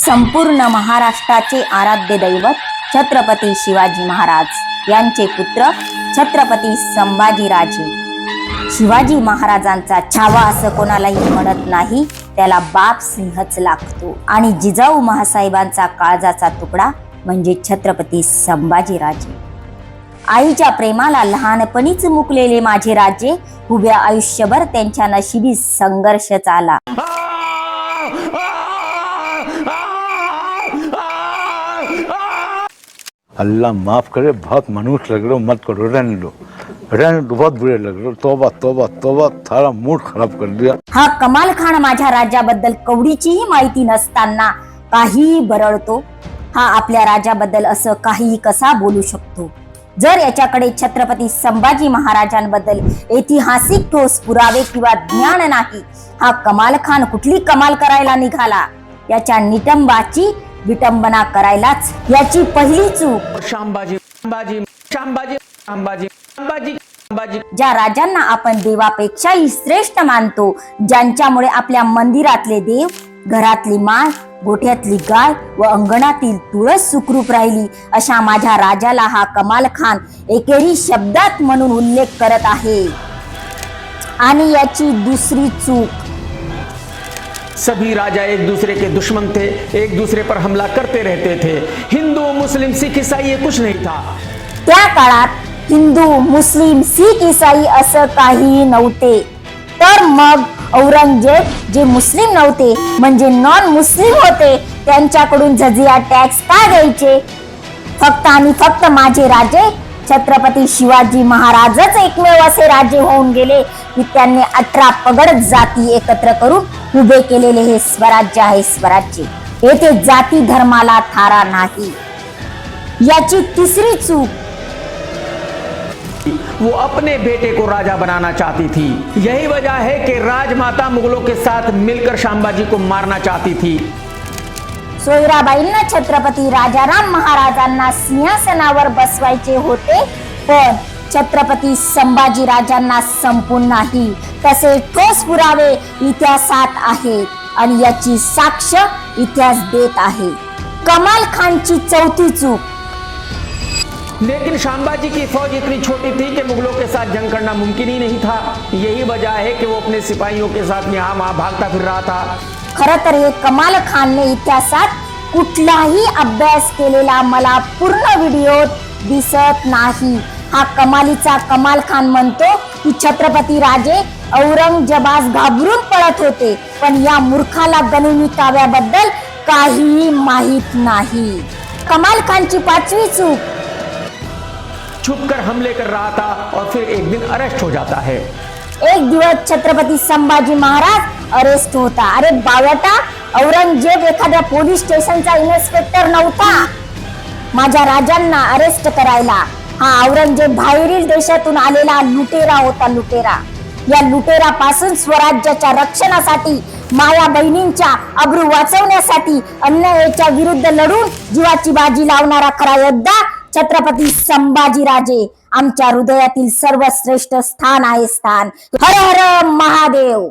संपूर्ण महाराष्ट्राचे आराध्य दैवत छत्रपती शिवाजी महाराज. यांचे पुत्र छत्रपती संभाजीराजे. शिवाजी महाराजांचा छावा असं कोणालाही म्हणत नाही. त्याला बाप सिंहच लागतो. आणि जिजाऊ महासाहेबांचा काळजाचा तुकडा म्हणजे छत्रपती संभाजीराजे. आईच्या प्रेमाला लहानपणीच मुकलेले माझे राजे उभ्या आयुष्यभर त्यांच्या नशिबी संघर्षच आला. अल्लाह माफ करे बहुत मनुष्य लग रहे हो मत करो रहने लो रहने लो बहुत बुरे लग रहे हो तोबा तोबा तोबा थारा मूड खराब कर दिया हा कमाल खान माझ्या राज्याबद्दल कवडीचीही माहिती नसताना काहीही बरळतो हा आपल्या राजाबद्दल असं काहीही कसा बोलू शकतो जर याच्याकडे छत्रपती संभाजी महाराजांबद्दल ऐतिहासिक ठोस पुरावे किंवा ज्ञान नाही हा कमाल खान कुठली कमाल करायला निघाला याच्या निटंबाची विटंबना करायलाच याची पहिली चूक. शांबाजी शांबाजी शांबाजी शांबाजी शांबाजी ज्या राजांना आपण देवापेक्षाही श्रेष्ठ मानतो ज्यांच्यामुळे आपल्या मंदिरातले देव घरातली माळ गोठ्यातली गाय व अंगणातील तुळस सुखरूप राहिली अशा माझ्या राजाला हा कमाल खान एकेरी शब्दात म्हणून उल्लेख करत आहे. आणि याची दुसरी चूक सभी राजा एक दूसरे के दुश्मन थे एक दूसरे पर हमला करते रहते थे। हिंदू मुस्लिम सिख ईसाई ये कुछ नहीं था। त्या काळात हिंदू मुस्लिम सिख ईसाई असं काही नव्हते. तर मग औरंगजेब जे मुस्लिम नव्हते म्हणजे नॉन मुस्लिम होते त्यांच्याकडून जजिया टॅक्स का द्यायचे? फक्त आणि फक्त माझे राजे छत्रपती शिवाजी महाराजच एकमेव असे राजे होऊन गेले की त्यांनी अठरा पगड जाती एकत्र करून उभे केलेले हे स्वराज्य आहे स्वराज्य. येथे जाती धर्माला थारा नाही. याची तिसरी चूक. वो अपने बेटे को राजा बनाना चाहती थी। यही वजह है कि राजमाता मुगलों के साथ मिलकर शांबाजी को मारना चाहती थी। सोयराबाईंना छत्रपती राजाराम महाराजांना सिंहासनावर बसवायचे होते पण छत्रपती संभाजी राजांना संपून नाही. तसे ठोस पुरावे इतिहासात आहेत आणि याची साक्ष इतिहास देत आहे. कमाल खानची चौथी चूक. लेकिन शांबाजी की फौज इतनी छोटी थी कि मुगलों के साथ जंग करना मुमकिन ही नहीं था। यही वजह है कि वो अपने सिपाहियों के साथ यहाँ वहां भागता फिर रहा था। खर तर हे कमाल खानने इतिहासात कुठलाही अभ्यास केलेला मला पूर्ण व्हिडिओ दिसत नाही. हा कमालीचा कमाल खान म्हणतो की छत्रपती राजे औरंगजेबास घाबरून पळत होते. पण या मूर्खाला गनिमी काव्याबद्दल काहीही माहीत नाही. कमाल खानची पाचवी चूक. छुपकर हमले कर रहा था और फिर एक दिन अरेस्ट हो जाता है। एक दिवस छत्रपती संभाजी महाराज अरेस्ट होता. अरे बावटा औरंगजेब एखाद्या पोलीस स्टेशनचा इन्स्पेक्टर नव्हता. माझ्या राजांना अरेस्ट करायला. हा औरंगजेब बाहेरील देशातून आलेला लुटेरा होता लुटेरा. या लुटेरा पासून स्वराज्याच्या रक्षणासाठी माया बहिणींच्या अब्रू वाचवण्यासाठी अन्यायाच्या विरुद्ध लढून जीवाची बाजी लावणारा खरा योद्धा छत्रपती संभाजीराजे. आमच्या हृदयातील सर्वश्रेष्ठ स्थान आहे स्थान. हर हर महादेव.